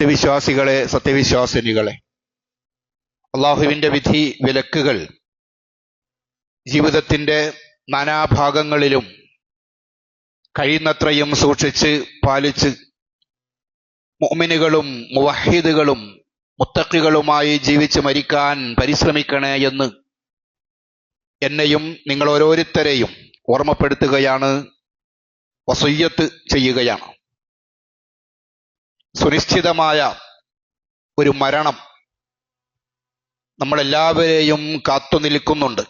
സത്യവിശ്വാസികളെ സത്യവിശ്വാസിനികളെ. അള്ളാഹുവിന്റെ വിധി വിലക്കുകൾ ജീവിതത്തിന്റെ നാനാഭാഗങ്ങളിലും കഴിയുന്നത്രയും സൂക്ഷിച്ച് പാലിച്ച് മുഅ്മിനുകളും മുവഹിദുകളും മുത്തക്കികളുമായി ജീവിച്ച് മരിക്കാൻ പരിശ്രമിക്കണേ എന്ന് എന്നെയും നിങ്ങൾ ഓരോരുത്തരെയും ഓർമ്മപ്പെടുത്തുകയാണ് വസയ്യത്ത് ചെയ്യുകയാണ്. സുനിശ്ചിതമായ ഒരു മരണം നമ്മളെല്ലാവരെയും കാത്തു നിൽക്കുന്നുണ്ട്.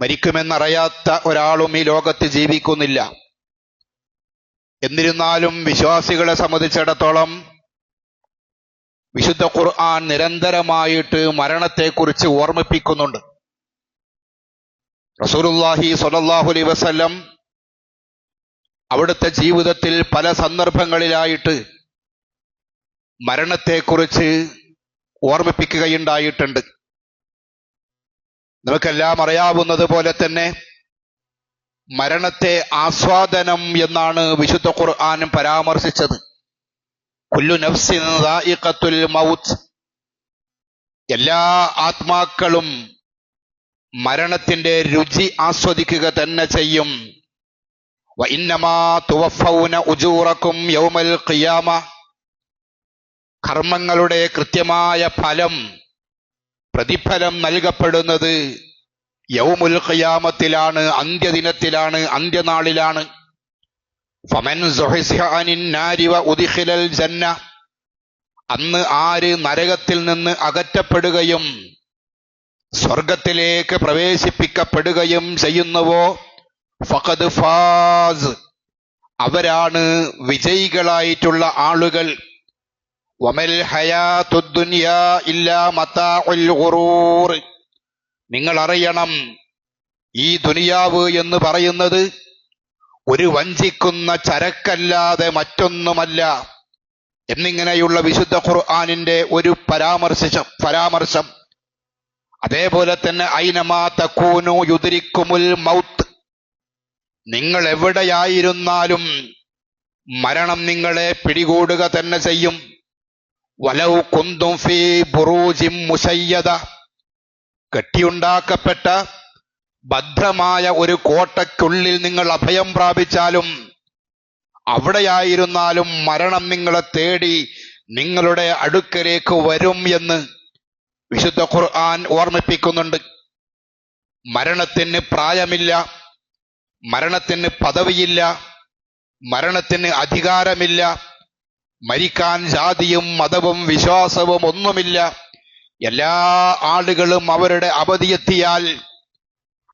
മരിക്കുമെന്നറിയാത്ത ഒരാളും ഈ ലോകത്ത് ജീവിക്കുന്നില്ല. എന്നിരുന്നാലും വിശ്വാസികളെ സംബന്ധിച്ചിടത്തോളം വിശുദ്ധ ഖുർആൻ നിരന്തരമായിട്ട് മരണത്തെക്കുറിച്ച് ഓർമ്മിപ്പിക്കുന്നുണ്ട്. റസൂലുല്ലാഹി സ്വല്ലല്ലാഹു അലൈഹി വസല്ലം അവിടുത്തെ ജീവിതത്തിൽ പല സന്ദർഭങ്ങളിലായിട്ട് മരണത്തെക്കുറിച്ച് ഓർമ്മിപ്പിക്കുകയുണ്ടായിട്ടുണ്ട്. നമുക്കെല്ലാം അറിയാവുന്നത് പോലെ തന്നെ മരണത്തെ ആസ്വാദനം എന്നാണ് വിശുദ്ധ ഖുർആാനും പരാമർശിച്ചത്. കുല്ലു നഫ്സിൻ മൗത്ത്. എല്ലാ ആത്മാക്കളും മരണത്തിന്റെ രുചി ആസ്വദിക്കുക തന്നെ ചെയ്യും വഇന്നമാ തുവഫൗന ഉജൂറക്കും യൗമൽ ഖിയാമ കർമ്മങ്ങളുടെ കൃത്യമായ ഫലം പ്രതിഫലം നൽകപ്പെടുന്നത് യൗമുൽ ഖിയാമത്തിലാണ് അന്ത്യദിനത്തിലാണ് അന്ത്യനാളിലാണ്. അന്ന് ആര് നരകത്തിൽ നിന്ന് അകറ്റപ്പെടുകയും സ്വർഗത്തിലേക്ക് പ്രവേശിപ്പിക്കപ്പെടുകയും ചെയ്യുന്നുവോ ഫഖദ് ഫാസ്. അവരാണ് വിജയികളായിട്ടുള്ള ആളുകൾ. വമൽ ഇല്ലാ മതാഉൽ നിങ്ങൾ അറിയണം ഈ ദുനിയാവ് എന്ന് പറയുന്നത് ഒരു വഞ്ചിക്കുന്ന ചരക്കല്ലാതെ മറ്റൊന്നുമല്ല എന്നിങ്ങനെയുള്ള വിശുദ്ധ ഖുർആാനിന്റെ ഒരു പരാമർശം പരാമർശം. അതേപോലെ തന്നെ ഐനമാ തക്കൂനു യുദിരിക്കുമുൽ മൗത്ത്. നിങ്ങൾ എവിടെയായിരുന്നാലും മരണം നിങ്ങളെ പിടികൂടുക തന്നെ ചെയ്യും. വലൗ കുന്തും ഫീ ബുറൂജിം മുശയ്യദ. കെട്ടിയുണ്ടാക്കപ്പെട്ട ഭദ്രമായ ഒരു കോട്ടയ്ക്കുള്ളിൽ നിങ്ങൾ അഭയം പ്രാപിച്ചാലും അവിടെയായിരുന്നാലും മരണം നിങ്ങളെ തേടി നിങ്ങളുടെ അടുക്കലേക്ക് വരും എന്ന് വിശുദ്ധ ഖുർആൻ ഓർമ്മിപ്പിക്കുന്നുണ്ട്. മരണത്തിന് പ്രായമില്ല. മരണത്തിന് പദവിയില്ല മരണത്തിന് അധികാരമില്ല മരിക്കാൻ ജാതിയും മതവും വിശ്വാസവും ഒന്നുമില്ല. എല്ലാ ആളുകളും അവരുടെ അവധിയെത്തിയാൽ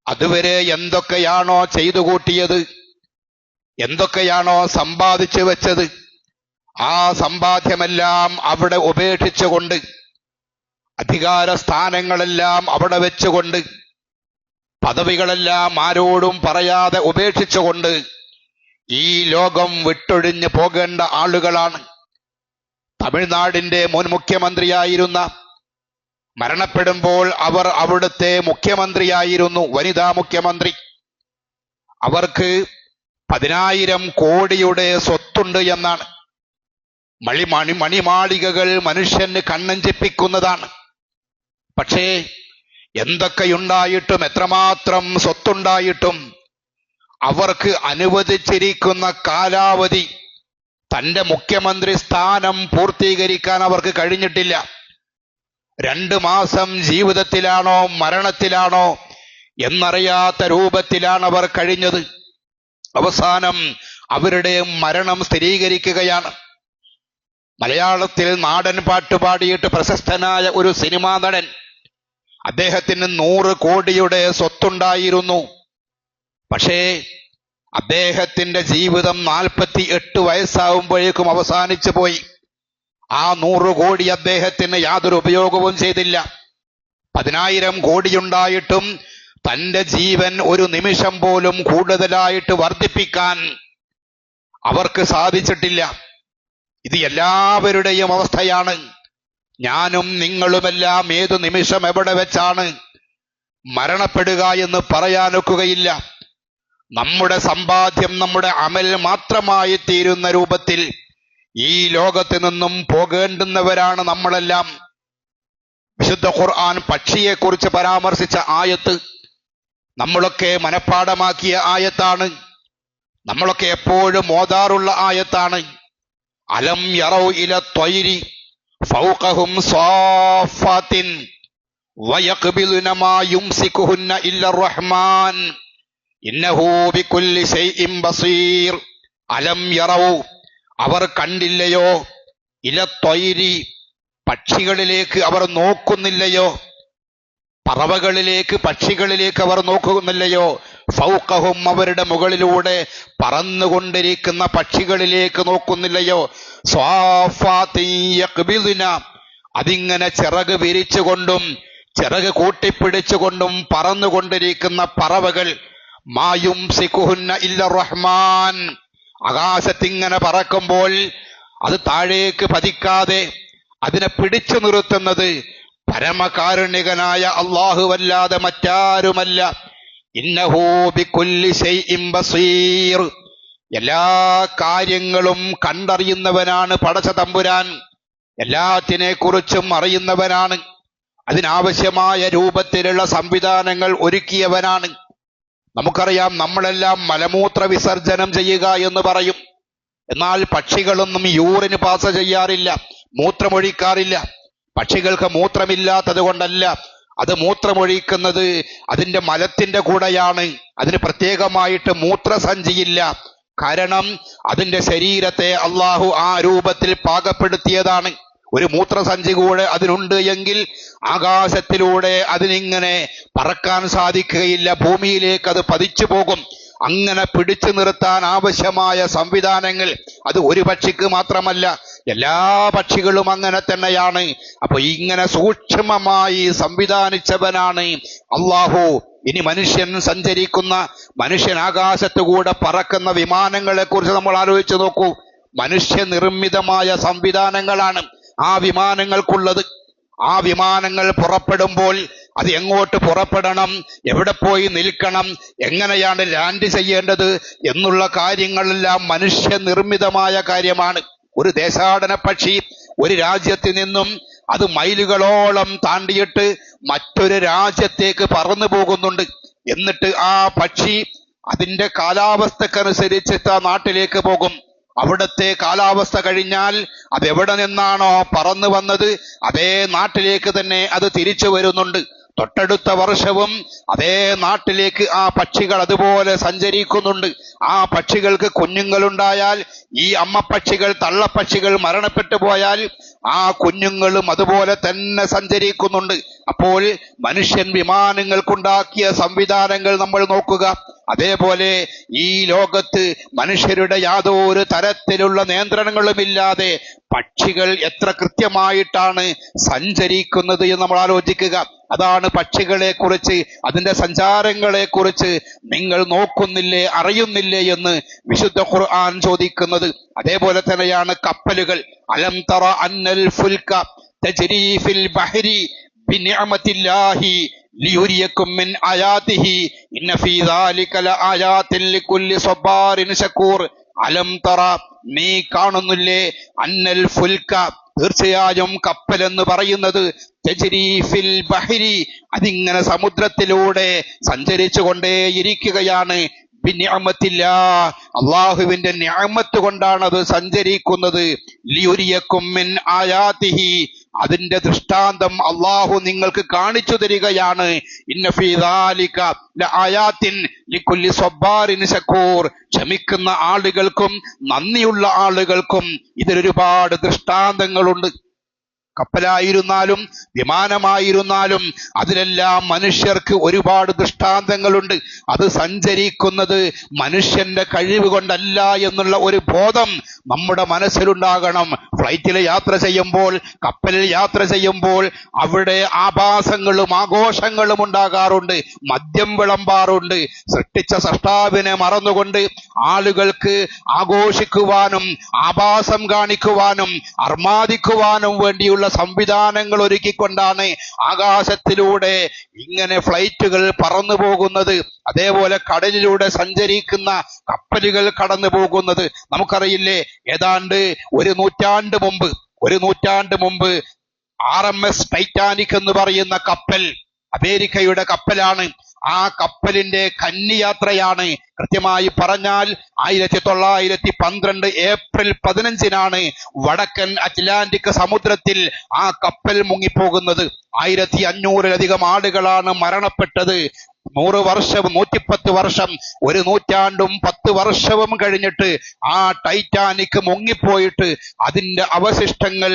അതുവരെ എന്തൊക്കെയാണോ ചെയ്തു കൂട്ടിയത് എന്തൊക്കെയാണോ സമ്പാദിച്ചു വെച്ചത് ആ സമ്പാദ്യമെല്ലാം അവിടെ ഉപേക്ഷിച്ചുകൊണ്ട് അധികാര സ്ഥാനങ്ങളെല്ലാം അവിടെ വെച്ചുകൊണ്ട് പദവികളെല്ലാം ആരോടും പറയാതെ ഉപേക്ഷിച്ചുകൊണ്ട് ഈ ലോകം വിട്ടൊഴിഞ്ഞു പോകേണ്ട ആളുകളാണ് തമിഴ്നാടിന്റെ മുൻ മുഖ്യമന്ത്രിയായിരുന്ന മരണപ്പെടുമ്പോൾ അവർ അവിടുത്തെ മുഖ്യമന്ത്രിയായിരുന്നു വനിതാ മുഖ്യമന്ത്രി. അവർക്ക് പതിനായിരം കോടിയുടെ സ്വത്തുണ്ട് എന്നാണ്. മണി മണി മണിമാളികകൾ മനുഷ്യന് കണ്ണഞ്ചിപ്പിക്കുന്നതാണ്. പക്ഷേ എന്തൊക്കെയുണ്ടായിട്ടും എത്രമാത്രം സ്വത്തുണ്ടായിട്ടും അവർക്ക് അനുവദിച്ചിരിക്കുന്ന കാലാവധി തന്റെ മുഖ്യമന്ത്രി സ്ഥാനം പൂർത്തീകരിക്കാൻ അവർക്ക് കഴിഞ്ഞിട്ടില്ല. രണ്ട് മാസം ജീവിതത്തിലാണോ മരണത്തിലാണോ എന്നറിയാത്ത രൂപത്തിലാണ് അവർ കഴിഞ്ഞത്. അവസാനം അവരുടെ മരണം സ്ഥിരീകരിക്കുകയാണ്. മലയാളത്തിൽ നാടൻ പാട്ട് പാടിയിട്ട് പ്രശസ്തനായ ഒരു സിനിമാ നടൻ അദ്ദേഹത്തിന് നൂറ് കോടിയുടെ സ്വത്തുണ്ടായിരുന്നു. പക്ഷേ അദ്ദേഹത്തിന്റെ ജീവിതം നാൽപ്പത്തി എട്ട് വയസ്സാവുമ്പോഴേക്കും അവസാനിച്ചു പോയി. ആ നൂറ് കോടി അദ്ദേഹത്തിന് യാതൊരു ഉപയോഗവും ചെയ്തില്ല. പതിനായിരം കോടിയുണ്ടായിട്ടും തന്റെ ജീവൻ ഒരു നിമിഷം പോലും കൂടുതലായിട്ട് വർദ്ധിപ്പിക്കാൻ അവർക്ക് സാധിച്ചിട്ടില്ല. ഇത് എല്ലാവരുടെയും അവസ്ഥയാണ്. ഞാനും നിങ്ങളുമെല്ലാം ഏതു നിമിഷം എവിടെ വെച്ചാണ് മരണപ്പെടുക എന്ന് പറയാനൊക്കുകയില്ല. നമ്മുടെ സമ്പാദ്യം നമ്മുടെ അമൽ മാത്രമായി തീരുന്ന രൂപത്തിൽ ഈ ലോകത്ത് നിന്നും പോകേണ്ടുന്നവരാണ് നമ്മളെല്ലാം. വിശുദ്ധ ഖുർആൻ പക്ഷിയെക്കുറിച്ച് പരാമർശിച്ച ആയത്ത് നമ്മളൊക്കെ മനഃപ്പാടമാക്കിയ ആയത്താണ്. നമ്മളൊക്കെ എപ്പോഴും ഓതാറുള്ള ആയത്താണ്. അലം യറൗ ഇല ത്വയ്രി ഫൗഖഹും അലം അവർ കണ്ടില്ലയോ? ഇല ത്വയ്രി പക്ഷികളിലേക്ക് അവർ നോക്കുന്നില്ലയോ? പറവകളിലേക്ക് പക്ഷികളിലേക്ക് അവർ നോക്കുന്നില്ലയോ? ഫൗക്കഹും അവരുടെ മുകളിലൂടെ പറന്നുകൊണ്ടിരിക്കുന്ന പക്ഷികളിലേക്ക് നോക്കുന്നില്ലയോ. അതിങ്ങനെ ചിറക് വിരിച്ചുകൊണ്ടും ചിറക് കൂട്ടിപ്പിടിച്ചുകൊണ്ടും പറന്നുകൊണ്ടിരിക്കുന്ന പറവകൾ മായും സിഖുഹുന്ന ഇല്ല റഹ്മാൻ. ആകാശത്തിങ്ങനെ പറക്കുമ്പോൾ അത് താഴേക്ക് പതിക്കാതെ അതിനെ പിടിച്ചു നിർത്തുന്നത് പരമകാരുണികനായ അള്ളാഹുവല്ലാതെ മറ്റാരുമല്ല. ഇന്നഹൂ ബികുല്ലി ശൈഇൻ ബസീർ. എല്ലാ കാര്യങ്ങളും കണ്ടറിയുന്നവനാണ് പടച്ച തമ്പുരാൻ എല്ലാത്തിനെ കുറിച്ചും അറിയുന്നവനാണ്. അതിനാവശ്യമായ രൂപത്തിലുള്ള സംവിധാനങ്ങൾ ഒരുക്കിയവനാണ്. നമുക്കറിയാം നമ്മളെല്ലാം മലമൂത്ര വിസർജനം ചെയ്യുക എന്ന് പറയും. എന്നാൽ പക്ഷികളൊന്നും യൂറിന് പാസ് ചെയ്യാറില്ല മൂത്രമൊഴിക്കാറില്ല. പക്ഷികൾക്ക് മൂത്രമില്ലാത്തത് കൊണ്ടല്ല. അത് മൂത്രമൊഴിക്കുന്നത് അതിന്റെ മലത്തിന്റെ കൂടെയാണ്. അതിന് പ്രത്യേകമായിട്ട് മൂത്രസഞ്ചിയില്ല. കാരണം അതിന്റെ ശരീരത്തെ അള്ളാഹു ആ രൂപത്തിൽ പാകപ്പെടുത്തിയതാണ്. ഒരു മൂത്രസഞ്ചി കൂടെ അതിനുണ്ട് എങ്കിൽ ആകാശത്തിലൂടെ അതിനിങ്ങനെ പറക്കാൻ സാധിക്കുകയില്ല. ഭൂമിയിലേക്ക് അത് പതിച്ചു പോകും. അങ്ങനെ പിടിച്ചു നിർത്താൻ ആവശ്യമായ സംവിധാനങ്ങൾ അത് ഒരു പക്ഷിക്ക് മാത്രമല്ല എല്ലാ പക്ഷികളും അങ്ങനെ തന്നെയാണ്. അപ്പൊ ഇങ്ങനെ സൂക്ഷ്മമായി സംവിധാനിച്ചവനാണ് അള്ളാഹു. ഇനി മനുഷ്യൻ സഞ്ചരിക്കുന്ന മനുഷ്യൻ ആകാശത്ത് കൂടെ പറക്കുന്ന വിമാനങ്ങളെ കുറിച്ച് നമ്മൾ ആലോചിച്ച് നോക്കൂ. മനുഷ്യ നിർമ്മിതമായ സംവിധാനങ്ങളാണ് ആ വിമാനങ്ങൾക്കുള്ളത്. ആ വിമാനങ്ങൾ പുറപ്പെടുമ്പോൾ അത് എങ്ങോട്ട് പുറപ്പെടണം എവിടെ പോയി നിൽക്കണം എങ്ങനെയാണ് ലാൻഡ് ചെയ്യേണ്ടത് എന്നുള്ള കാര്യങ്ങളെല്ലാം മനുഷ്യ നിർമ്മിതമായ കാര്യമാണ്. ഒരു ദേശാടന പക്ഷി ഒരു രാജ്യത്ത് നിന്നും അത് മൈലുകളോളം താണ്ടിയിട്ട് മറ്റൊരു രാജ്യത്തേക്ക് പറന്നു പോകുന്നുണ്ട്. എന്നിട്ട് ആ പക്ഷി അതിന്റെ കാലാവസ്ഥക്കനുസരിച്ച് ആ നാട്ടിലേക്ക് പോകും. അവിടുത്തെ കാലാവസ്ഥ കഴിഞ്ഞാൽ അതെവിടെ നിന്നാണോ പറന്നു വന്നത് അതേ നാട്ടിലേക്ക് തന്നെ അത് തിരിച്ചു വരുന്നുണ്ട്. തൊട്ടടുത്ത വർഷവും അതേ നാട്ടിലേക്ക് ആ പക്ഷികൾ അതുപോലെ സഞ്ചരിക്കുന്നുണ്ട്. ആ പക്ഷികൾക്ക് കുഞ്ഞുങ്ങളുണ്ടായാൽ ഈ അമ്മ പക്ഷികൾ തള്ളപ്പക്ഷികൾ മരണപ്പെട്ടു പോയാൽ ആ കുഞ്ഞുങ്ങളും അതുപോലെ തന്നെ സഞ്ചരിക്കുന്നുണ്ട്. അപ്പോൾ മനുഷ്യൻ വിമാനങ്ങൾക്കുണ്ടാക്കിയ സംവിധാനങ്ങൾ നമ്മൾ നോക്കുക. അതേപോലെ ഈ ലോകത്ത് മനുഷ്യരുടെ യാതൊരു തരത്തിലുള്ള നിയന്ത്രണങ്ങളുമില്ലാതെ പക്ഷികൾ എത്ര കൃത്യമായിട്ടാണ് സഞ്ചരിക്കുന്നത് എന്ന് നമ്മൾ ആലോചിക്കുക. അതാണ് പക്ഷികളെ കുറിച്ച് അതിന്റെ സഞ്ചാരങ്ങളെ കുറിച്ച് നിങ്ങൾ നോക്കുന്നില്ലേ അറിയുന്നില്ലേ എന്ന് വിശുദ്ധ ഖുർആൻ ചോദിക്കുന്നത്. അതേപോലെ തന്നെയാണ് കപ്പലുകൾ. അലം തറ അന്നൽ ഫുൽക തജ്രി ഫിൽ ബഹരി അലം തറ നീ കാണുന്നില്ലേ? അന്നൽ ഫുൽക തീർച്ചയായും കപ്പൽ എന്ന് പറയുന്നത് തജ്രി ഫിൽ ബഹരി. അതിങ്ങനെ സമുദ്രത്തിലൂടെ സഞ്ചരിച്ചു കൊണ്ടേയിരിക്കുകയാണ്. അള്ളാഹുവിന്റെ ഞാമത്ത് കൊണ്ടാണ് അത് സഞ്ചരിക്കുന്നത്. ലിയുരിയക്കും മിൻ ആയാതിഹി അതിന്റെ ദൃഷ്ടാന്തം അള്ളാഹു നിങ്ങൾക്ക് കാണിച്ചു തരികയാണ്. ക്ഷമിക്കുന്ന ആളുകൾക്കും നന്ദിയുള്ള ആളുകൾക്കും ഇതിലൊരുപാട് ദൃഷ്ടാന്തങ്ങളുണ്ട്. കപ്പലായിരുന്നാലും വിമാനമായിരുന്നാലും അതിലെല്ലാം മനുഷ്യർക്ക് ഒരുപാട് ദൃഷ്ടാന്തങ്ങളുണ്ട്. അത് സഞ്ചരിക്കുന്നത് മനുഷ്യന്റെ കഴിവ് കൊണ്ടല്ല എന്നുള്ള ഒരു ബോധം നമ്മുടെ മനസ്സിലുണ്ടാകണം. ഫ്ലൈറ്റിൽ യാത്ര ചെയ്യുമ്പോൾ കപ്പലിൽ യാത്ര ചെയ്യുമ്പോൾ അവിടെ ആഭാസങ്ങളും ആഘോഷങ്ങളും ഉണ്ടാകാറുണ്ട് മദ്യം വിളമ്പാറുണ്ട്. സൃഷ്ടിച്ച സൃഷ്ടാവിനെ മറന്നുകൊണ്ട് ആളുകൾക്ക് ആഘോഷിക്കുവാനും ആഭാസം കാണിക്കുവാനും അർമാദിക്കുവാനും വേണ്ടിയുള്ള തരത്തിലുള്ള സംവിധാനങ്ങൾ ഒരുക്കിക്കൊണ്ടാണ് ആകാശത്തിലൂടെ ഇങ്ങനെ ഫ്ലൈറ്റുകൾ പറന്നു പോകുന്നത്. അതേപോലെ കടലിലൂടെ സഞ്ചരിക്കുന്ന കപ്പലുകൾ കടന്നു പോകുന്നത്. നമുക്കറിയില്ലേ ഏതാണ്ട് ഒരു നൂറ്റാണ്ട് മുമ്പ് ഒരു നൂറ്റാണ്ട് മുമ്പ് ആർ എം എസ് ടൈറ്റാനിക് എന്ന് പറയുന്ന കപ്പൽ അമേരിക്കയുടെ കപ്പലാണ്. ആ കപ്പലിന്റെ കന്നിയാത്രയാണ് കൃത്യമായി പറഞ്ഞാൽ ആയിരത്തി തൊള്ളായിരത്തി പന്ത്രണ്ട് ഏപ്രിൽ പതിനഞ്ചിനാണ് വടക്കൻ അറ്റ്ലാന്റിക് സമുദ്രത്തിൽ ആ കപ്പൽ മുങ്ങിപ്പോകുന്നത്. ആയിരത്തി അഞ്ഞൂറിലധികം ആളുകളാണ് മരണപ്പെട്ടത്. നൂറ് വർഷവും നൂറ്റിപ്പത്ത് വർഷം ഒരു നൂറ്റാണ്ടും പത്ത് വർഷവും കഴിഞ്ഞിട്ട് ആ ടൈറ്റാനിക് മുങ്ങിപ്പോയിട്ട് അതിന്റെ അവശിഷ്ടങ്ങൾ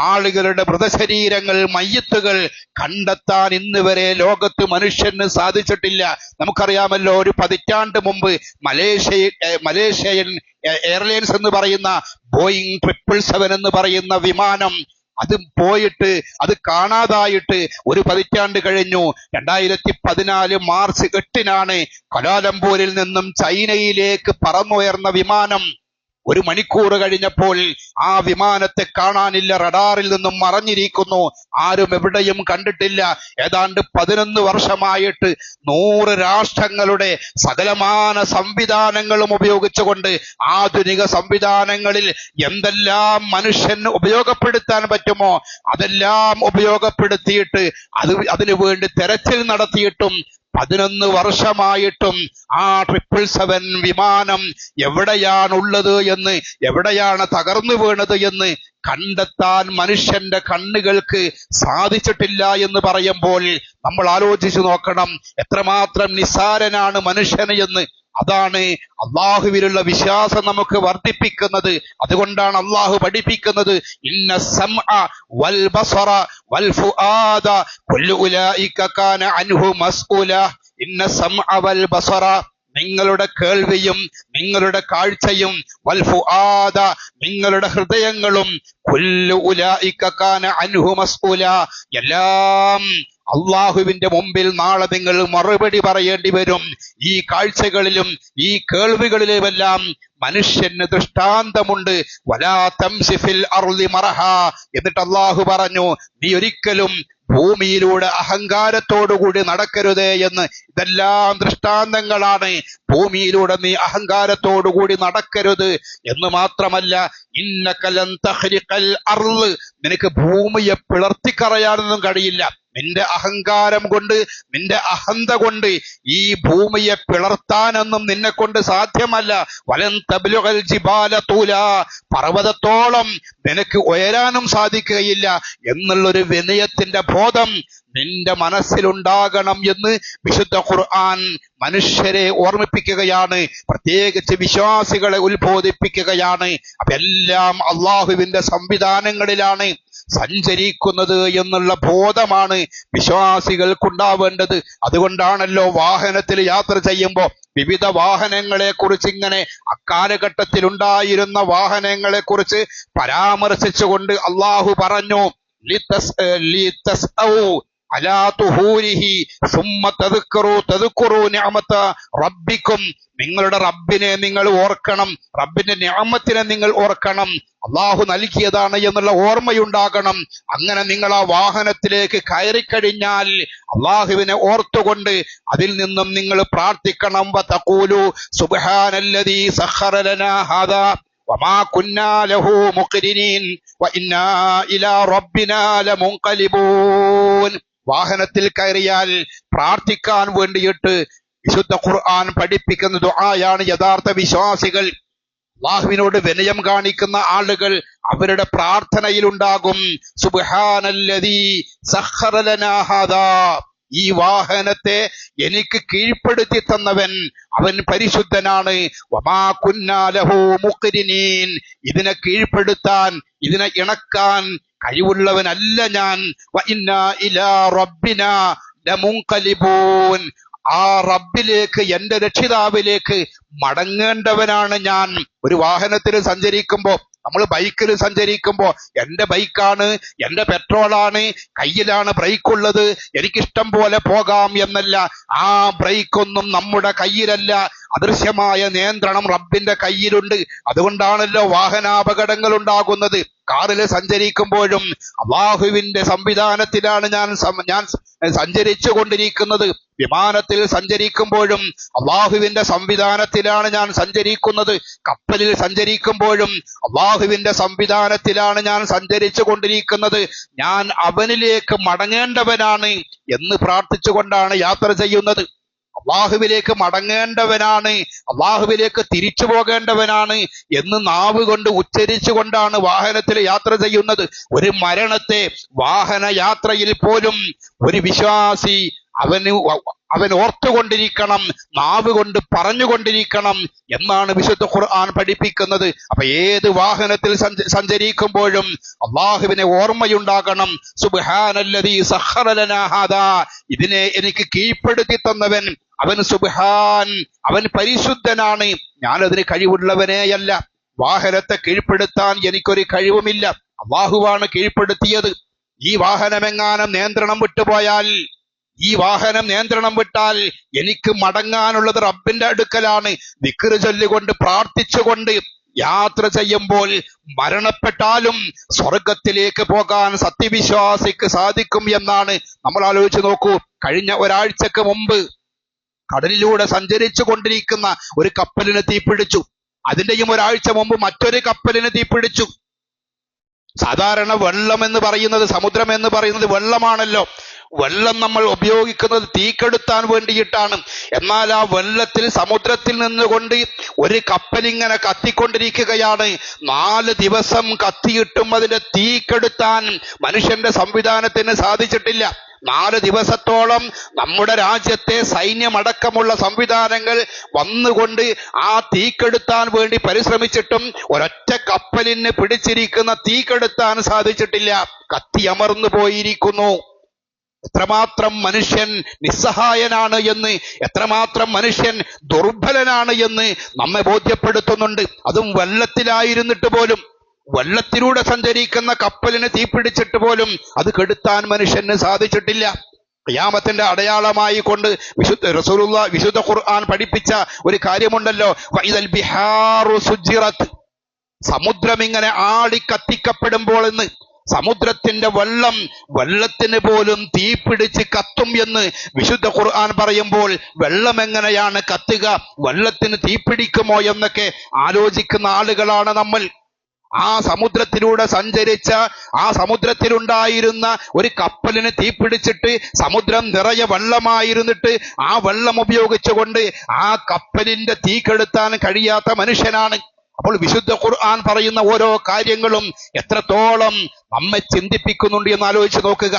ആളുകളുടെ മൃതശരീരങ്ങൾ മയ്യത്തുകൾ കണ്ടെത്താൻ ഇന്ന് വരെ ലോകത്ത് മനുഷ്യന് സാധിച്ചിട്ടില്ല. നമുക്കറിയാമല്ലോ ഒരു പതിറ്റാണ്ട് മുമ്പ് മലേഷ്യ ഏർ മലേഷ്യൻ എയർലൈൻസ് എന്ന് പറയുന്ന ബോയിങ് ട്രിപ്പിൾ സെവൻ എന്ന് പറയുന്ന വിമാനം അത് പോയിട്ട് അത് കാണാതായിട്ട് ഒരു പതിറ്റാണ്ട് കഴിഞ്ഞു. രണ്ടായിരത്തി പതിനാല് മാർച്ച് എട്ടിനാണ് കലാലംപൂരിൽ നിന്നും ചൈനയിലേക്ക് പറന്നുയർന്ന വിമാനം. ഒരു മണിക്കൂർ കഴിഞ്ഞപ്പോൾ ആ വിമാനത്തെ കാണാനില്ല റഡാറിൽ നിന്നും മറഞ്ഞിരിക്കുന്നു. ആരും എവിടെയും കണ്ടിട്ടില്ല. ഏതാണ്ട് പതിനൊന്ന് വർഷമായിട്ട് നൂറ് രാഷ്ട്രങ്ങളുടെ സകലമാന സംവിധാനങ്ങളും ഉപയോഗിച്ചുകൊണ്ട് ആധുനിക സംവിധാനങ്ങളിൽ എന്തെല്ലാം മനുഷ്യന് ഉപയോഗപ്പെടുത്താൻ പറ്റുമോ അതെല്ലാം ഉപയോഗപ്പെടുത്തിയിട്ട് അത് അതിനു വേണ്ടി തെരച്ചിൽ നടത്തിയിട്ടും പതിനൊന്ന് വർഷമായിട്ടും ആ ട്രിപ്പിൾ സെവൻ വിമാനം എവിടെയാണുള്ളത് എന്ന് എവിടെയാണ് തകർന്നു വീണത് എന്ന് കണ്ടെത്താൻ മനുഷ്യന്റെ കണ്ണുകൾക്ക് സാധിച്ചിട്ടില്ല എന്ന് പറയുമ്പോൾ നമ്മൾ ആലോചിച്ചു നോക്കണം എത്രമാത്രം നിസ്സാരനാണ് മനുഷ്യന് എന്ന്. അതാണ് അള്ളാഹുവിലുള്ള വിശ്വാസം നമുക്ക് വർദ്ധിപ്പിക്കുന്നത്. അതുകൊണ്ടാണ് അള്ളാഹു പഠിപ്പിക്കുന്നത്. ഇന്ന വൽ ബസറ വൽ ഫുആദ കുല്ലു ഉലൈക കാന അൻഹു ഇന്ന വൽ ബസറ നിങ്ങളുടെ കേൾവിയും നിങ്ങളുടെ കാഴ്ചയും വൽ ഫുആദ നിങ്ങളുടെ ഹൃദയങ്ങളും കുല്ലു ഉലൈക കാന അൻഹു എല്ലാം അള്ളാഹുവിന്റെ മുമ്പിൽ നാളെ നിങ്ങൾ മറുപടി പറയേണ്ടി വരും. ഈ കാഴ്ചകളിലും ഈ കേൾവികളിലുമെല്ലാം മനുഷ്യന് ദൃഷ്ടാന്തമുണ്ട്. എന്നിട്ട് അള്ളാഹു പറഞ്ഞു നീ ഒരിക്കലും ഭൂമിയിലൂടെ അഹങ്കാരത്തോടുകൂടി നടക്കരുതേ എന്ന്. ഇതെല്ലാം ദൃഷ്ടാന്തങ്ങളാണ്. ഭൂമിയിലൂടെ നീ അഹങ്കാരത്തോടുകൂടി നടക്കരുത് എന്ന് മാത്രമല്ല ഇന്നക്കലൻ നിനക്ക് ഭൂമിയെ പിളർത്തിക്കറയാനൊന്നും കഴിയില്ല. നിന്റെ അഹങ്കാരം കൊണ്ട് നിന്റെ അഹന്ത കൊണ്ട് ഈ ഭൂമിയെ പിളർത്താനൊന്നും നിന്നെ കൊണ്ട് സാധ്യമല്ല. വലം തബിലുകൾ ജിബാല തൂല. പർവതത്തോളം നിനക്ക് ഉയരാനും സാധിക്കുകയില്ല എന്നുള്ളൊരു വിനയത്തിന്റെ ബോധം നിന്റെ മനസ്സിലുണ്ടാകണം എന്ന് വിശുദ്ധ ഖുർആൻ മനുഷ്യരെ ഓർമ്മിപ്പിക്കുകയാണ് പ്രത്യേകിച്ച് വിശ്വാസികളെ ഉത്ബോധിപ്പിക്കുകയാണ്. അപ്പൊ എല്ലാം അള്ളാഹുവിന്റെ സംവിധാനങ്ങളിലാണ്. സഞ്ചരിക്കുന്നത് എന്നുള്ള ബോധമാണ് വിശ്വാസികൾക്കുണ്ടാവേണ്ടത്. അതുകൊണ്ടാണല്ലോ വാഹനത്തിൽ യാത്ര ചെയ്യുമ്പോൾ വിവിധ വാഹനങ്ങളെ കുറിച്ച് ഇങ്ങനെ അക്കാലഘട്ടത്തിൽ ഉണ്ടായിരുന്ന വാഹനങ്ങളെ കുറിച്ച് പരാമർശിച്ചുകൊണ്ട് അള്ളാഹു പറഞ്ഞു അലാതുഹൂരിഹി സുമ്മ തതുക്കറു തതുക്കുറു ഞാമത്ത റബ്ബിക്കും. നിങ്ങളുടെ റബ്ബിനെ നിങ്ങൾ ഓർക്കണം. റബ്ബിന്റെ ഞാമത്തിനെ നിങ്ങൾ ഓർക്കണം. അള്ളാഹു നൽകിയതാണ് എന്നുള്ള ഓർമ്മയുണ്ടാകണം. അങ്ങനെ നിങ്ങൾ ആ വാഹനത്തിലേക്ക് കയറിക്കഴിഞ്ഞാൽ അള്ളാഹുവിനെ ഓർത്തുകൊണ്ട് അതിൽ നിന്നും നിങ്ങൾ പ്രാർത്ഥിക്കണം. തക്കൂലു സുബാനല്ലതീ സഹറലനാഹാദാ وما كنا له مقرنين وإنا ഇലാ ربنا لمنقلبون വാഹനത്തിൽ കയറിയാൽ പ്രാർത്ഥിക്കാൻ വേണ്ടിയിട്ട് വിശുദ്ധ ഖുർആൻ പഠിപ്പിക്കുന്ന ദുആയാണ് യഥാർത്ഥ വിശ്വാസികൾ. അള്ളാഹുവിനോട് വിനയം കാണിക്കുന്ന ആളുകൾ അവരുടെ പ്രാർത്ഥനയിലുണ്ടാകും. ഉണ്ടാകും സഖറ ലനാ ഹാദാ. ഈ വാഹനത്തെ എനിക്ക് കീഴ്പ്പെടുത്തി തന്നവൻ അവൻ പരിശുദ്ധനാണ്. ഇതിനെ കീഴ്പ്പെടുത്താൻ ഇതിനെ ഇണക്കാൻ കഴിവുള്ളവനല്ല ഞാൻ. ആ റബ്ബിലേക്ക് എന്റെ രക്ഷിതാവിലേക്ക് മടങ്ങേണ്ടവനാണ് ഞാൻ. ഒരു വാഹനത്തിൽ സഞ്ചരിക്കുമ്പോ നമ്മൾ ബൈക്കിൽ സഞ്ചരിക്കുമ്പോ എന്റെ ബൈക്കാണ് എന്റെ പെട്രോളാണ് കയ്യിലാണ് ബ്രേക്ക് ഉള്ളത് എനിക്കിഷ്ടം പോലെ പോകാം എന്നല്ല. ആ ബ്രേക്ക് ഒന്നും നമ്മുടെ കയ്യിലല്ല. അദൃശ്യമായ നിയന്ത്രണം റബ്ബിന്റെ കയ്യിലുണ്ട്. അതുകൊണ്ടാണല്ലോ വാഹനാപകടങ്ങൾ ഉണ്ടാകുന്നത് കാറിൽ സഞ്ചരിക്കുമ്പോഴും അള്ളാഹുവിന്റെ സംവിധാനത്തിലാണ് ഞാൻ ഞാൻ സഞ്ചരിച്ചു കൊണ്ടിരിക്കുന്നത് വിമാനത്തിൽ സഞ്ചരിക്കുമ്പോഴും അള്ളാഹുവിന്റെ സംവിധാനത്തിലാണ് ഞാൻ സഞ്ചരിക്കുന്നത്. കപ്പലിൽ സഞ്ചരിക്കുമ്പോഴും അള്ളാഹുവിന്റെ സംവിധാനത്തിലാണ് ഞാൻ സഞ്ചരിച്ചു കൊണ്ടിരിക്കുന്നത് ഞാൻ അവനിലേക്ക് മടങ്ങേണ്ടവനാണ് എന്ന് പ്രാർത്ഥിച്ചുകൊണ്ടാണ് യാത്ര ചെയ്യുന്നത്. അള്ളാഹുവിലേക്ക് മടങ്ങേണ്ടവനാണ്. അള്ളാഹുവിലേക്ക് തിരിച്ചു പോകേണ്ടവനാണ് എന്ന് നാവ് കൊണ്ട് ഉച്ചരിച്ചുകൊണ്ടാണ് വാഹനത്തിൽ യാത്ര ചെയ്യുന്നത്. ഒരു മരണത്തെ വാഹന യാത്രയിൽ പോലും ഒരു വിശ്വാസി അവന് അവൻ ഓർത്തുകൊണ്ടിരിക്കണം നാവ് കൊണ്ട് പറഞ്ഞുകൊണ്ടിരിക്കണം എന്നാണ് വിശുദ്ധ ഖുർആൻ പഠിപ്പിക്കുന്നത്. അപ്പൊ ഏത് വാഹനത്തിൽ സഞ്ചരിക്കുമ്പോഴും അള്ളാഹുവിനെ ഓർമ്മയുണ്ടാകണം. സുബ്ഹാനല്ലദീ സഖറ ലനാ ഹാദാ. ഇതിനെ എനിക്ക് കീഴ്പ്പെടുത്തി തന്നവൻ അവൻ സുബാൻ അവൻ പരിശുദ്ധനാണ്. ഞാനതിന് കഴിവുള്ളവനേയല്ല. വാഹനത്തെ കീഴ്പ്പെടുത്താൻ എനിക്കൊരു കഴിവുമില്ല. അള്ളാഹുവാണ് കീഴ്പ്പെടുത്തിയത്. ഈ വാഹനമെങ്ങാനും നിയന്ത്രണം വിട്ടുപോയാൽ ഈ വാഹനം നിയന്ത്രണം വിട്ടാൽ എനിക്ക് മടങ്ങാനുള്ളത് റബ്ബിന്റെ അടുക്കലാണ്. വിക്റ് ചൊല്ലുകൊണ്ട് പ്രാർത്ഥിച്ചുകൊണ്ട് യാത്ര ചെയ്യുമ്പോൾ മരണപ്പെട്ടാലും സ്വർഗത്തിലേക്ക് പോകാൻ സത്യവിശ്വാസിക്ക് സാധിക്കും എന്നാണ്. നമ്മൾ ആലോചിച്ച് നോക്കൂ കഴിഞ്ഞ ഒരാഴ്ചക്ക് മുമ്പ് കടലിലൂടെ സഞ്ചരിച്ചു കൊണ്ടിരിക്കുന്ന ഒരു കപ്പലിന് തീപിടിച്ചു. അതിന്റെയും ഒരാഴ്ച മുമ്പ് മറ്റൊരു കപ്പലിന് തീപിടിച്ചു. സാധാരണ വെള്ളം എന്ന് പറയുന്നത് സമുദ്രം എന്ന് പറയുന്നത് വെള്ളമാണല്ലോ. വെള്ളം നമ്മൾ ഉപയോഗിക്കുന്നത് തീക്കെടുത്താൻ വേണ്ടിയിട്ടാണ്. എന്നാൽ ആ വെള്ളത്തിൽ സമുദ്രത്തിൽ നിന്നുകൊണ്ട് ഒരു കപ്പലിങ്ങനെ കത്തിക്കൊണ്ടിരിക്കുകയാണ്. നാല് ദിവസം കത്തിയിട്ടും അതിന്റെ തീക്കെടുത്താൻ മനുഷ്യന്റെ സംവിധാനത്തിന് സാധിച്ചിട്ടില്ല. നാല് ദിവസത്തോളം നമ്മുടെ രാജ്യത്തെ സൈന്യമടക്കമുള്ള സംവിധാനങ്ങൾ വന്നുകൊണ്ട് ആ തീക്കെടുത്താൻ വേണ്ടി പരിശ്രമിച്ചിട്ടും ഒരൊറ്റ കപ്പലിന് പിടിച്ചിരിക്കുന്ന തീക്കെടുത്താൻ സാധിച്ചിട്ടില്ല. കത്തിയമർന്നു പോയിരിക്കുന്നു. എത്രമാത്രം മനുഷ്യൻ നിസ്സഹായനാണ് എന്ന് എത്രമാത്രം മനുഷ്യൻ ദുർബലനാണ് എന്ന് നമ്മെ ബോധ്യപ്പെടുത്തുന്നുണ്ട്. അതും വെള്ളത്തിലായിരുന്നിട്ട് പോലും വെള്ളത്തിലൂടെ സഞ്ചരിക്കുന്ന കപ്പലിന് തീപിടിച്ചിട്ട് പോലും അത് കെടുത്താൻ മനുഷ്യന് സാധിച്ചിട്ടില്ല. ഖിയാമത്തിന്റെ അടയാളമായി കൊണ്ട് വിശുദ്ധ റസൂലുള്ള വിശുദ്ധ ഖുർആൻ പഠിപ്പിച്ച ഒരു കാര്യമുണ്ടല്ലോ. ബിഹാറു സുജിറത്ത് സമുദ്രം ഇങ്ങനെ ആടി കത്തിക്കപ്പെടുമ്പോൾ എന്ന് സമുദ്രത്തിന്റെ വെള്ളം വെള്ളത്തിന് പോലും തീപിടിച്ച് കത്തും എന്ന് വിശുദ്ധ ഖുർആൻ പറയുമ്പോൾ വെള്ളം എങ്ങനെയാണ് കത്തുക? വെള്ളത്തിന് തീപിടിക്കുമോ എന്നൊക്കെ ആലോചിക്കുന്ന ആളുകളാണ് നമ്മൾ. ആ സമുദ്രത്തിലൂടെ സഞ്ചരിച്ച ആ സമുദ്രത്തിലുണ്ടായിരുന്ന ഒരു കപ്പലിന് തീപിടിച്ചിട്ട് സമുദ്രം നിറയെ വെള്ളമായിരുന്നിട്ട് ആ വെള്ളം ഉപയോഗിച്ചുകൊണ്ട് ആ കപ്പലിന്റെ തീ കെടുത്താൻ കഴിയാത്ത മനുഷ്യനാണ്. അപ്പോൾ വിശുദ്ധ ഖുർആൻ പറയുന്ന ഓരോ കാര്യങ്ങളും എത്രത്തോളം നമ്മെ ചിന്തിപ്പിക്കുന്നുണ്ട് എന്ന് ആലോചിച്ച് നോക്കുക.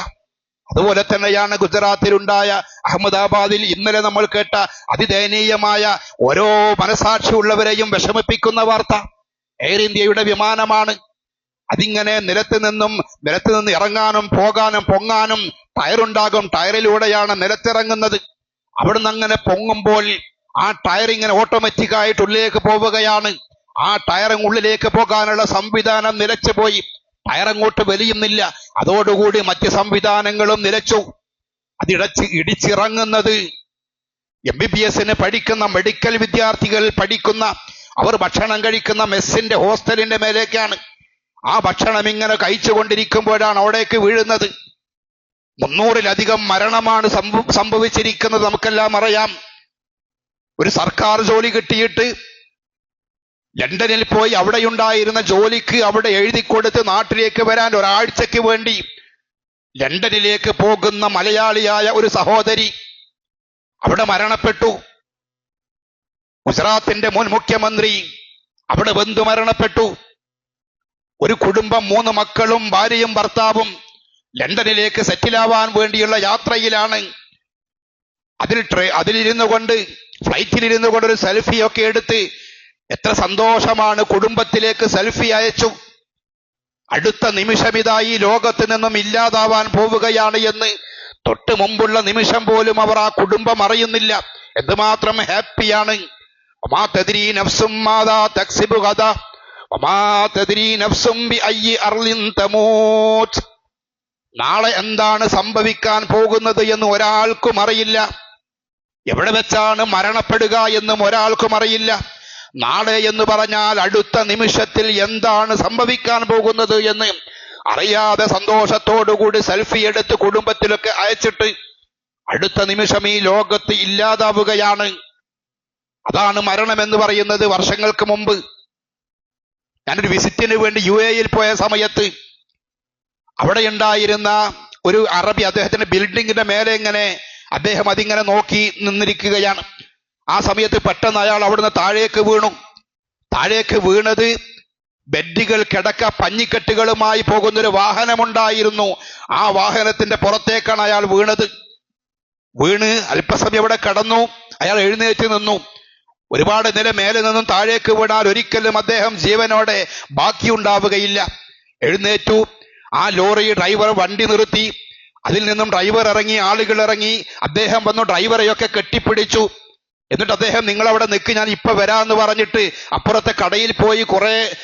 അതുപോലെ തന്നെയാണ് ഗുജറാത്തിലുണ്ടായ അഹമ്മദാബാദിൽ ഇന്നലെ നമ്മൾ കേട്ട അതിദയനീയമായ ഓരോ മനസാക്ഷിയുള്ളവരെയും വിഷമിപ്പിക്കുന്ന വാർത്ത. എയർ ഇന്ത്യയുടെ വിമാനമാണ്. അതിങ്ങനെ നിലത്ത് നിന്നും നിലത്ത് നിന്ന് ഇറങ്ങാനും പോകാനും പൊങ്ങാനും ടയറുണ്ടാകും. ടയറിലൂടെയാണ് നിലത്തിറങ്ങുന്നത്. അവിടുന്ന് അങ്ങനെ പൊങ്ങുമ്പോൾ ആ ടയർ ഇങ്ങനെ ഓട്ടോമാറ്റിക് ആയിട്ട് ഉള്ളിലേക്ക് പോവുകയാണ്. ആ ടയർ ഉള്ളിലേക്ക് പോകാനുള്ള സംവിധാനം നിലച്ചുപോയി. ടയർ അങ്ങോട്ട് വലിയുന്നില്ല. അതോടുകൂടി മറ്റ് സംവിധാനങ്ങളും നിലച്ചു. അതിടച്ച് ഇടിച്ചിറങ്ങുന്നത്. എം ബി ബി എസിന് പഠിക്കുന്ന മെഡിക്കൽ വിദ്യാർത്ഥികൾ പഠിക്കുന്ന അവർ ഭക്ഷണം കഴിക്കുന്ന മെസ്സിന്റെ ഹോസ്റ്റലിന്റെ മേലേക്കാണ്. ആ ഭക്ഷണം ഇങ്ങനെ കഴിച്ചുകൊണ്ടിരിക്കുമ്പോഴാണ് അവിടേക്ക് വീഴുന്നത്. മുന്നൂറിലധികം മരണമാണ് സംഭവിച്ചിരിക്കുന്നത് നമുക്കെല്ലാം അറിയാം. ഒരു സർക്കാർ ജോലി കിട്ടിയിട്ട് ലണ്ടനിൽ പോയി അവിടെയുണ്ടായിരുന്ന ജോലിക്ക് അവിടെ എഴുതി കൊടുത്ത് നാട്ടിലേക്ക് വരാൻ ഒരാഴ്ചക്ക് വേണ്ടി ലണ്ടനിലേക്ക് പോകുന്ന മലയാളിയായ ഒരു സഹോദരി അവിടെ മരണപ്പെട്ടു. ഗുജറാത്തിന്റെ മുൻ മുഖ്യമന്ത്രി അവിടെ ബന്ധു മരണപ്പെട്ടു. ഒരു കുടുംബം മൂന്ന് മക്കളും ഭാര്യയും ഭർത്താവും ലണ്ടനിലേക്ക് സെറ്റിലാവാൻ വേണ്ടിയുള്ള യാത്രയിലാണ്. അതിൽ ട്രെ അതിലിരുന്നു കൊണ്ട് ഫ്ലൈറ്റിലിരുന്നു കൊണ്ട് ഒരു സെൽഫി ഒക്കെ എടുത്ത് എത്ര സന്തോഷമാണ് കുടുംബത്തിലേക്ക് സെൽഫി അയച്ചു. അടുത്ത നിമിഷം ഈ ലോകത്ത് നിന്നും ഇല്ലാതാവാൻ പോവുകയാണ് എന്ന് തൊട്ട് മുമ്പുള്ള നിമിഷം പോലും അവർ ആ കുടുംബം അറിയുന്നില്ല. എന്തുമാത്രം ഹാപ്പിയാണ് നാളെ എന്താണ് സംഭവിക്കാൻ പോകുന്നത് എന്ന് ഒരാൾക്കും അറിയില്ല. എവിടെ വെച്ചാണ് മരണപ്പെടുക എന്നും ഒരാൾക്കും അറിയില്ല. നാളെ എന്ന് പറഞ്ഞാൽ അടുത്ത നിമിഷത്തിൽ എന്താണ് സംഭവിക്കാൻ പോകുന്നത് എന്ന് അറിയാതെ സന്തോഷത്തോടുകൂടി സെൽഫി എടുത്ത് കുടുംബത്തിലൊക്കെ അയച്ചിട്ട് അടുത്ത നിമിഷം ഈ ലോകത്ത് ഇല്ലാതാവുകയാണ്. അതാണ് മരണം എന്ന് പറയുന്നത് വർഷങ്ങൾക്ക് മുമ്പ്. ഞാനൊരു വിസിറ്റിന് വേണ്ടി യു എയിൽ പോയ സമയത്ത് അവിടെ ഉണ്ടായിരുന്ന ഒരു അറബി അദ്ദേഹത്തിന്റെ ബിൽഡിങ്ങിന്റെ മേലെ ഇങ്ങനെ അദ്ദേഹം അതിങ്ങനെ നോക്കി നിന്നിരിക്കുകയാണ്. ആ സമയത്ത് പെട്ടെന്ന് അയാൾ അവിടുന്ന് താഴേക്ക് വീണു. താഴേക്ക് വീണത് ബെഡുകൾ കിടക്ക പഞ്ഞിക്കെട്ടുകളുമായി പോകുന്നൊരു വാഹനമുണ്ടായിരുന്നു. ആ വാഹനത്തിന്റെ പുറത്തേക്കാണ് അയാൾ വീണത്. വീണ് അല്പസമയം അവിടെ കടന്നു. അയാൾ എഴുന്നേറ്റ് നിന്നു. ഒരുപാട് നില മേലെ നിന്നും താഴേക്ക് വീണാൽ ഒരിക്കലും അദ്ദേഹം ജീവനോടെ ബാക്കിയുണ്ടാവുകയില്ല. എഴുന്നേറ്റു. ആ ലോറി ഡ്രൈവർ വണ്ടി നിർത്തി. അതിൽ നിന്നും ഡ്രൈവർ ഇറങ്ങി ആളുകൾ ഇറങ്ങി. അദ്ദേഹം വന്നു ഡ്രൈവറെയൊക്കെ കെട്ടിപ്പിടിച്ചു. എന്നിട്ട് അദ്ദേഹം നിങ്ങൾ അവിടെ നിൽക്ക് ഞാൻ ഇപ്പൊ വരാമെന്ന് പറഞ്ഞിട്ട് അപ്പുറത്തെ കടയിൽ പോയി കുറെ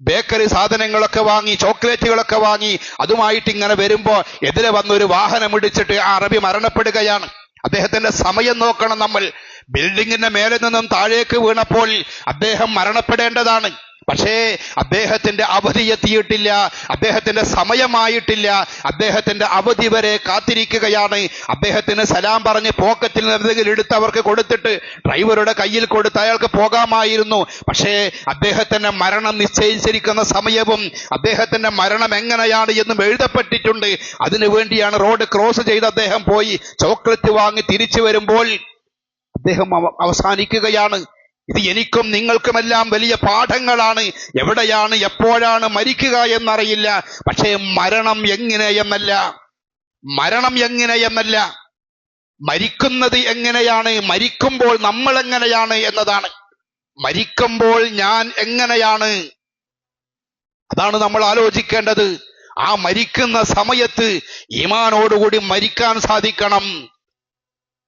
ബേക്കറി സാധനങ്ങളൊക്കെ വാങ്ങി ചോക്ലേറ്റുകളൊക്കെ വാങ്ങി. അതുമായിട്ട് ഇങ്ങനെ വരുമ്പോ എതിരെ വന്നൊരു വാഹനം ഇടിച്ചിട്ട് ആ അറബി മരണപ്പെടുകയാണ്. അദ്ദേഹത്തിന്റെ സമയം നോക്കണം നമ്മൾ. ബിൽഡിങ്ങിന്റെ മേലെ നിന്നും താഴേക്ക് വീണപ്പോൾ അദ്ദേഹം മരണപ്പെടേണ്ടതാണ്. പക്ഷേ അദ്ദേഹത്തിന്റെ അവധി എത്തിയിട്ടില്ല. അദ്ദേഹത്തിന്റെ സമയമായിട്ടില്ല. അദ്ദേഹത്തിന്റെ അവധി വരെ കാത്തിരിക്കുകയാണ്. അദ്ദേഹത്തിന് സലാം പറഞ്ഞ് പോക്കറ്റിൽ എന്തെങ്കിലും എടുത്ത് അവർക്ക് കൊടുത്തിട്ട് ഡ്രൈവറുടെ കയ്യിൽ കൊടുത്ത് അയാൾക്ക് പോകാമായിരുന്നു. പക്ഷേ അദ്ദേഹത്തിന്റെ മരണം നിശ്ചയിച്ചിരിക്കുന്ന സമയവും അദ്ദേഹത്തിന്റെ മരണം എങ്ങനെയാണ് എന്നും എഴുതപ്പെട്ടിട്ടുണ്ട്. അതിനുവേണ്ടിയാണ് റോഡ് ക്രോസ് ചെയ്ത് അദ്ദേഹം പോയി. ചോക്ലറ്റ് വാങ്ങി തിരിച്ചു വരുമ്പോൾ അദ്ദേഹം അവസാനിക്കുകയാണ്. ഇത് എനിക്കും നിങ്ങൾക്കുമെല്ലാം വലിയ പാഠങ്ങളാണ്. എവിടെയാണ് എപ്പോഴാണ് മരിക്കുക എന്നറിയില്ല. പക്ഷേ മരണം എങ്ങനെ എന്നല്ല മരണം എങ്ങനെ എന്നല്ല മരിക്കുന്നത് എങ്ങനെയാണ്? മരിക്കുമ്പോൾ നമ്മൾ എങ്ങനെയാണ് എന്നതാണ്. മരിക്കുമ്പോൾ ഞാൻ എങ്ങനെയാണ്? അതാണ് നമ്മൾ ആലോചിക്കേണ്ടത്. ആ മരിക്കുന്ന സമയത്ത് ഈമാനോടുകൂടി മരിക്കാൻ സാധിക്കണം.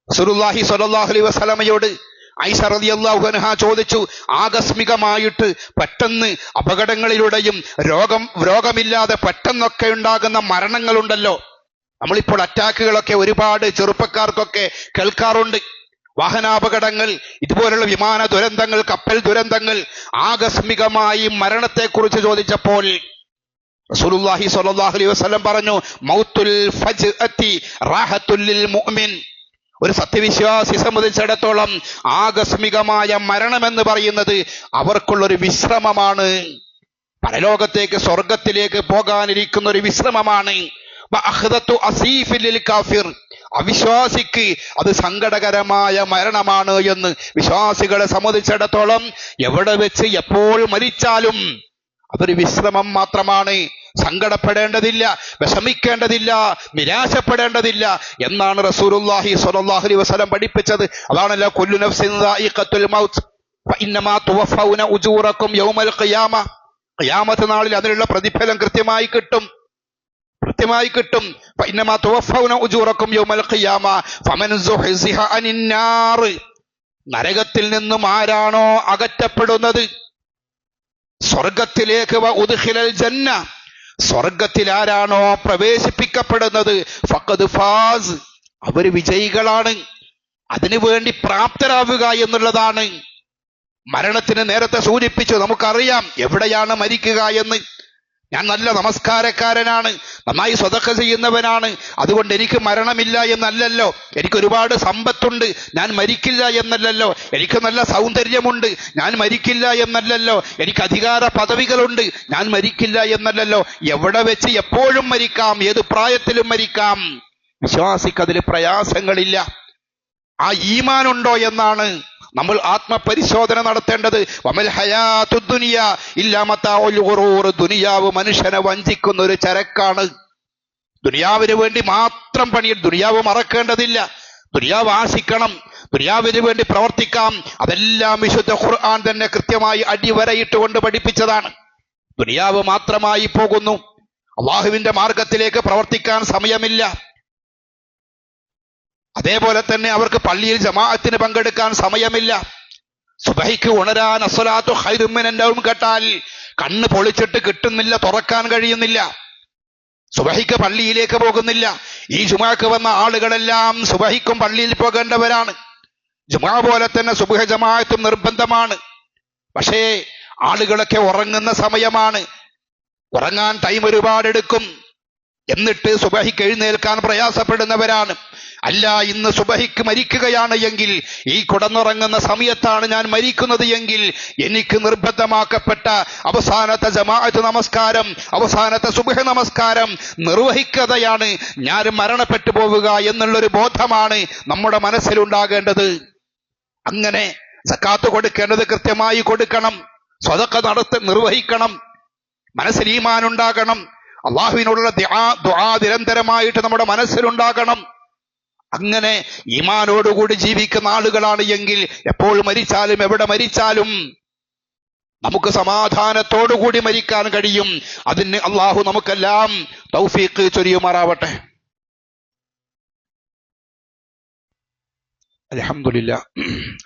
സുറുല്ലാഹി സ്വല്ലല്ലാഹു അലൈഹി വസല്ലമയോട് ഐസ റളിയല്ലാഹു അൻഹ ചോദിച്ചു ആകസ്മികമായിട്ട് പെട്ടെന്ന് അപകടങ്ങളിലൂടെയും രോഗം രോഗമില്ലാതെ പെട്ടെന്നൊക്കെ ഉണ്ടാകുന്ന മരണങ്ങളുണ്ടല്ലോ. നമ്മളിപ്പോൾ അറ്റാക്കുകളൊക്കെ ഒരുപാട് ചെറുപ്പക്കാർക്കൊക്കെ കേൾക്കാറുണ്ട്. വാഹനാപകടങ്ങൾ ഇതുപോലുള്ള വിമാന ദുരന്തങ്ങൾ കപ്പൽ ദുരന്തങ്ങൾ ആകസ്മികമായി മരണത്തെക്കുറിച്ച് ചോദിച്ചപ്പോൾ റസൂലുള്ളാഹി സ്വല്ലല്ലാഹു അലൈഹി വസല്ലം പറഞ്ഞു മൗത്തുൽ ഫജ്അത്തി റാഹത്തുൽ മുഅ്മിൻ. ഒരു സത്യവിശ്വാസി സംബന്ധിച്ചിടത്തോളം ആകസ്മികമായ മരണമെന്ന് പറയുന്നത് അവർക്കുള്ളൊരു വിശ്രമമാണ്. പരലോകത്തേക്ക് സ്വർഗത്തിലേക്ക് പോകാനിരിക്കുന്ന ഒരു വിശ്രമമാണ് കാഫിർ. അവിശ്വാസിക്ക് അത് സങ്കടകരമായ മരണമാണ് എന്ന് വിശ്വാസികളെ സംബന്ധിച്ചിടത്തോളം എവിടെ വെച്ച് എപ്പോൾ മരിച്ചാലും അതൊരു വിശ്രമം മാത്രമാണ്. സങ്കടപ്പെടേണ്ടതില്ല വിഷമിക്കേണ്ടതില്ല നിരാശപ്പെടേണ്ടതില്ല എന്നാണ് റസൂലുള്ളാഹി സ്വല്ലല്ലാഹു വസ്ലം പഠിപ്പിച്ചത്. അതാണല്ലോ കുല്ലു നഫ്സിൻ ദായിഖത്തുൽ മൗത്ത് യൗമൽ ഖിയാമ. ഖിയാമത്ത് നാളിൽ അതിനുള്ള പ്രതിഫലം കൃത്യമായി കിട്ടും. കൃത്യമായി കിട്ടും. യൗമൽ ഖിയാമ. ഫമൻ അനിന്നാർ. നരകത്തിൽ നിന്നും ആരാണോ അകറ്റപ്പെടുന്നത്? സ്വർഗത്തിലേക്ക് ഉദ്ഖിലൽ ജന്ന. സ്വർഗത്തിൽ ആരാണോ പ്രവേശിപ്പിക്കപ്പെടുന്നത്? ഫഖദ് ഫാസ്. അവർ വിജയികളാണ്. അതിനു വേണ്ടി പ്രാപ്തരാവുക എന്നുള്ളതാണ്. മരണത്തിന് നേരത്തെ സൂചിപ്പിച്ചു. നമുക്കറിയാം എവിടെയാണ് മരിക്കുക എന്ന്. ഞാൻ നല്ല നമസ്കാരക്കാരനാണ്. നന്നായി സ്വതക്ക ചെയ്യുന്നവനാണ്. അതുകൊണ്ട് എനിക്ക് മരണമില്ല എന്നല്ലല്ലോ. എനിക്ക് ഒരുപാട് സമ്പത്തുണ്ട്. ഞാൻ മരിക്കില്ല എന്നല്ലല്ലോ. എനിക്ക് നല്ല സൗന്ദര്യമുണ്ട്. ഞാൻ മരിക്കില്ല എന്നല്ലല്ലോ. എനിക്ക് അധികാര പദവികളുണ്ട്. ഞാൻ മരിക്കില്ല എന്നല്ലല്ലോ. എവിടെ വെച്ച് എപ്പോഴും മരിക്കാം. ഏത് പ്രായത്തിലും മരിക്കാം. വിശ്വാസിക്കതിൽ പ്രയാസങ്ങളില്ല. ആ ഈമാനുണ്ടോ എന്നാണ് നമ്മൾ ആത്മപരിശോധന നടത്തേണ്ടത്. വമൽ ഹയാത്തു ദുനിയ ഇല്ലാമത്താഉൽ ഗുറൂർ. ദുനിയാവ് മനുഷ്യനെ വഞ്ചിക്കുന്ന ഒരു ചരക്കാണ്. ദുനിയാവിന് വേണ്ടി മാത്രം പണി ദുനിയാവ് മറക്കേണ്ടതില്ല. ദുനിയാവ് ആശിക്കണം. ദുനിയാവിന് വേണ്ടി പ്രവർത്തിക്കാം. അതെല്ലാം വിശുദ്ധ ഖുർആൻ തന്നെ കൃത്യമായി അടിവരയിട്ടുകൊണ്ട് പഠിപ്പിച്ചതാണ്. ദുനിയാവ് മാത്രമായി പോകുന്നു. അള്ളാഹുവിന്റെ മാർഗത്തിലേക്ക് പ്രവർത്തിക്കാൻ സമയമില്ല. അതേപോലെ തന്നെ അവർക്ക് പള്ളിയിൽ ജമാഅത്തിന് പങ്കെടുക്കാൻ സമയമില്ല. സുബഹിക്ക് ഉണരാൻ അസ്വലാത്തു ഹൈറുമിനും കേട്ടാൽ കണ്ണ് പൊളിച്ചിട്ട് കിട്ടുന്നില്ല തുറക്കാൻ കഴിയുന്നില്ല. സുബഹിക്ക് പള്ളിയിലേക്ക് പോകുന്നില്ല. ഈ ജുമാക്ക് വന്ന ആളുകളെല്ലാം സുബഹിക്കും പള്ളിയിൽ പോകേണ്ടവരാണ്. ജുമാ പോലെ തന്നെ സുബഹ ജമാഅത്തും നിർബന്ധമാണ്. പക്ഷേ ആളുകളൊക്കെ ഉറങ്ങുന്ന സമയമാണ്. ഉറങ്ങാൻ ടൈം ഒരുപാട് എടുക്കും എന്നിട്ട് സുബഹിക്ക് എഴുന്നേൽക്കാൻ പ്രയാസപ്പെടുന്നവരാണ്. അല്ല ഇന്ന് സുബഹിക്ക് മരിക്കുകയാണ് എങ്കിൽ ഈ കുടന്നുറങ്ങുന്ന സമയത്താണ് ഞാൻ മരിക്കുന്നത് എങ്കിൽ എനിക്ക് നിർബന്ധമാക്കപ്പെട്ട അവസാനത്തെ ജമാഅത്ത് നമസ്കാരം അവസാനത്തെ സുബഹ നമസ്കാരം നിർവഹിക്കതയാണ് ഞാൻ മരണപ്പെട്ടു പോവുക എന്നുള്ളൊരു ബോധമാണ് നമ്മുടെ മനസ്സിലുണ്ടാകേണ്ടത്. അങ്ങനെ സക്കാത്ത് കൊടുക്കേണ്ടത് കൃത്യമായി കൊടുക്കണം സ്വതക്ക നടത്തി നിർവഹിക്കണം മനസ്സിൽ ഈമാനുണ്ടാകണം അള്ളാഹുവിനോടുള്ള ദുആ നിരന്തരമായിട്ട് നമ്മുടെ മനസ്സിലുണ്ടാകണം. അങ്ങനെ ഈമാനോടുകൂടി ജീവിക്കുന്ന ആളുകളാണ് എങ്കിൽ എപ്പോൾ മരിച്ചാലും എവിടെ മരിച്ചാലും നമുക്ക് സമാധാനത്തോടുകൂടി മരിക്കാൻ കഴിയും അതിന് അള്ളാഹു നമുക്കെല്ലാം തൗഫീഖ് ചൊരിയുമാറാവട്ടെ അലഹമുല്ല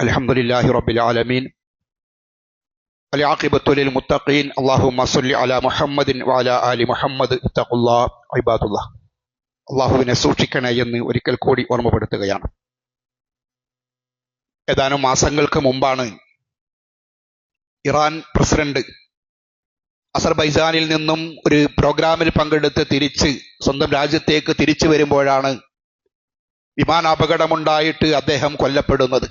അലഹമുല്ലാഹി റബ്ബിൽ ആലമീൻ العاقبة للمتقين اللهم صل على محمد وعلى آل محمد اتقوا الله عباد الله അള്ളാഹുവിനെ സൂക്ഷിക്കണേ എന്ന് ഒരിക്കൽ കൂടി ഓർമ്മപ്പെടുത്തുകയാണ്. ഏതാനും മാസങ്ങൾക്ക് മുമ്പാണ് ഇറാൻ പ്രസിഡന്റ് അസർബൈജാനിൽ നിന്നും ഒരു പ്രോഗ്രാമിൽ പങ്കെടുത്ത് തിരിച്ച് സ്വന്തം രാജ്യത്തേക്ക് തിരിച്ചു വരുമ്പോഴാണ് വിമാനാപകടമുണ്ടായിട്ട് അദ്ദേഹം കൊല്ലപ്പെടുന്നത്.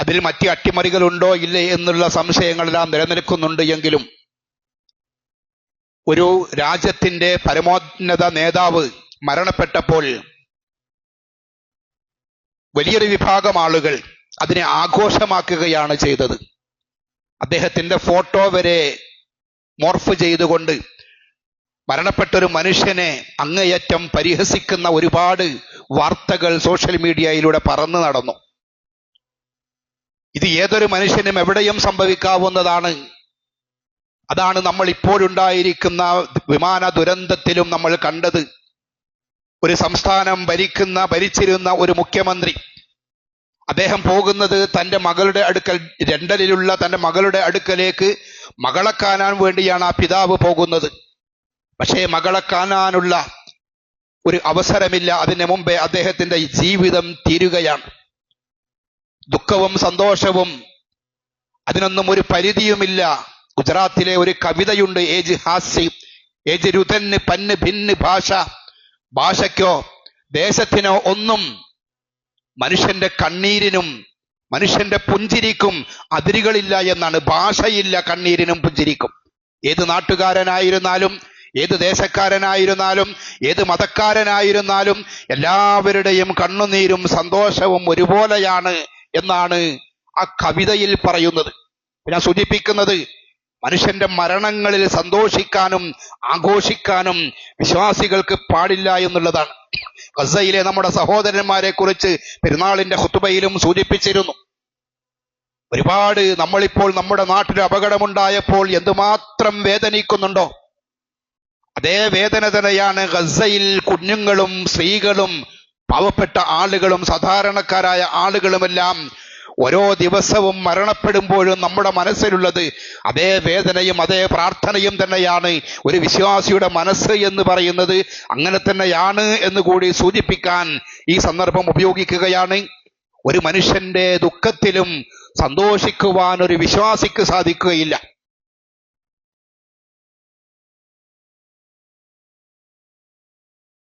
അതിൽ മറ്റ് അട്ടിമറികളുണ്ടോ ഇല്ലേ എന്നുള്ള സംശയങ്ങളെല്ലാം നിലനിൽക്കുന്നുണ്ട് എങ്കിലും ഒരു രാജ്യത്തിന്റെ പരമോന്നത നേതാവ് മരണപ്പെട്ടപ്പോൾ വലിയൊരു വിഭാഗം ആളുകൾ അതിനെ ആഘോഷമാക്കുകയാണ് ചെയ്തത്. അദ്ദേഹത്തിന്റെ ഫോട്ടോ വരെ മോർഫ് ചെയ്തുകൊണ്ട് മരണപ്പെട്ടൊരു മനുഷ്യനെ അങ്ങേയറ്റം പരിഹസിക്കുന്ന ഒരുപാട് വാർത്തകൾ സോഷ്യൽ മീഡിയയിലൂടെ പറന്നു നടന്നു. ഇത് ഏതൊരു മനുഷ്യനും എവിടെയും സംഭവിക്കാവുന്നതാണ്. അതാണ് നമ്മൾ ഇപ്പോഴുണ്ടായിരിക്കുന്ന വിമാന ദുരന്തത്തിലും നമ്മൾ കണ്ടത്. ഒരു സംസ്ഥാനം ഭരിക്കുന്ന ഭരിച്ചിരുന്ന ഒരു മുഖ്യമന്ത്രി. അദ്ദേഹം പോകുന്നത് തന്റെ മകളുടെ അടുക്കൽ ലണ്ടനിലുള്ള തന്റെ മകളുടെ അടുക്കലേക്ക് മകളെ കാണാൻ വേണ്ടിയാണ് ആ പിതാവ് പോകുന്നത്. പക്ഷേ മകളെ കാണാനുള്ള ഒരു അവസരമില്ല. അതിന് മുമ്പേ അദ്ദേഹത്തിന്റെ ജീവിതം തീരുകയാണ്. ദുഃഖവും സന്തോഷവും അതിനൊന്നും ഒരു പരിധിയുമില്ല. ഗുജറാത്തിലെ ഒരു കവിതയുണ്ട് ഏജ് ഹാസ്യ ഏജ് രുതന് പന്ന് ഭിന്ന് ഭാഷ. ഭാഷയ്ക്കോ ദേശത്തിനോ ഒന്നും മനുഷ്യന്റെ കണ്ണീരിനും മനുഷ്യന്റെ പുഞ്ചിരിക്കും അതിരുകളില്ല എന്നാണ്. ഭാഷയില്ല കണ്ണീരിനും പുഞ്ചിരിക്കും. ഏത് നാട്ടുകാരനായിരുന്നാലും ഏത് ദേശക്കാരനായിരുന്നാലും ഏത് മതക്കാരനായിരുന്നാലും എല്ലാവരുടെയും കണ്ണുനീരും സന്തോഷവും ഒരുപോലെയാണ് എന്നാണ് ആ കവിതയിൽ പറയുന്നത്. ഞാൻ സൂചിപ്പിക്കുന്നത് മനുഷ്യന്റെ മരണങ്ങളിൽ സന്തോഷിക്കാനും ആഘോഷിക്കാനും വിശ്വാസികൾക്ക് പാടില്ല എന്നുള്ളതാണ്. ഗസയിലെ നമ്മുടെ സഹോദരന്മാരെ കുറിച്ച് പെരുന്നാളിന്റെ ഹുത്തുബയിലും സൂചിപ്പിച്ചിരുന്നു. ഒരുപാട് നമ്മളിപ്പോൾ നമ്മുടെ നാട്ടിൽ അപകടമുണ്ടായപ്പോൾ എന്തുമാത്രം വേദനിക്കുന്നുണ്ടോ? അതേ വേദന തന്നെയാണ് ഗസയിൽ കുഞ്ഞുങ്ങളും സ്ത്രീകളും പാവപ്പെട്ട ആളുകളും സാധാരണക്കാരായ ആളുകളുമെല്ലാം ഓരോ ദിവസവും മരണപ്പെടുമ്പോഴും നമ്മുടെ മനസ്സിലുള്ളത് അതേ വേദനയും അതേ പ്രാർത്ഥനയും തന്നെയാണ്. ഒരു വിശ്വാസിയുടെ മനസ്സ് എന്ന് പറയുന്നത് അങ്ങനെ തന്നെയാണ് എന്ന് കൂടി സൂചിപ്പിക്കാൻ ഈ സന്ദർഭം ഉപയോഗിക്കുകയാണ്. ഒരു മനുഷ്യന്റെ ദുഃഖത്തിലും സന്തോഷിക്കുവാൻ ഒരു വിശ്വാസിക്ക് സാധിക്കുകയില്ല.